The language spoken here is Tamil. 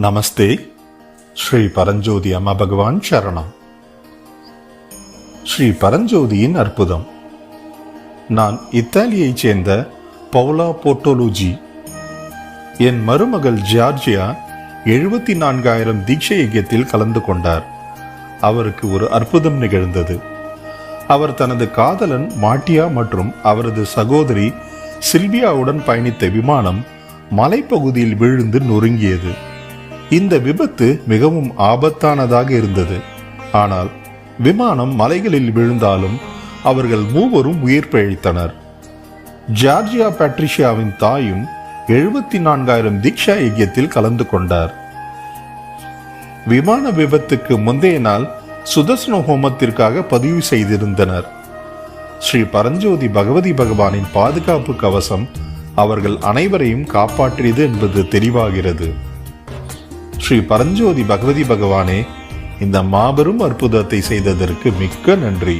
நமஸ்தே. ஸ்ரீ பரஞ்சோதி அம்மா பகவான் சரணம். ஸ்ரீ பரஞ்சோதியின் அற்புதம். நான் இத்தாலியைச் சேர்ந்த பவுலா போட்டோலூஜி என் மருமகள் ஜார்ஜியா எழுபத்தி நான்காயிரம் தீட்சை யஜ்யத்தில் கலந்து கொண்டார். அவருக்கு ஒரு அற்புதம் நிகழ்ந்தது. அவர் தனது காதலன் மாட்டியா மற்றும் அவரது சகோதரி சில்வியாவுடன் பயணித்த விமானம் மலைப்பகுதியில் விழுந்து நொறுங்கியது. இந்த விபத்து மிகவும் ஆபத்தானதாக இருந்தது. ஆனால் விமானம் மலைகளில் விழுந்தாலும் அவர்கள் மூவரும் உயிர் பிழைத்தனர் ஜார்ஜியா பேட்ரிஷியாவின் தாயும் எழுபத்தி நான்காயிரம் தீக்ஷா யஜ்யத்தில் கலந்து கொண்டார். விமான விபத்துக்கு முந்தைய நாள் சுதர்சன ஹோமத்திற்காக பதிவு செய்திருந்தனர். ஸ்ரீ பரஞ்சோதி பகவதி பகவானின் பாதுகாப்பு கவசம் அவர்கள் அனைவரையும் காப்பாற்றியது என்பது தெளிவாகிறது. ஸ்ரீ பரஞ்சோதி பகவதி பகவானே இந்த மாபெரும் அற்புதத்தை செய்ததற்கு மிக்க நன்றி.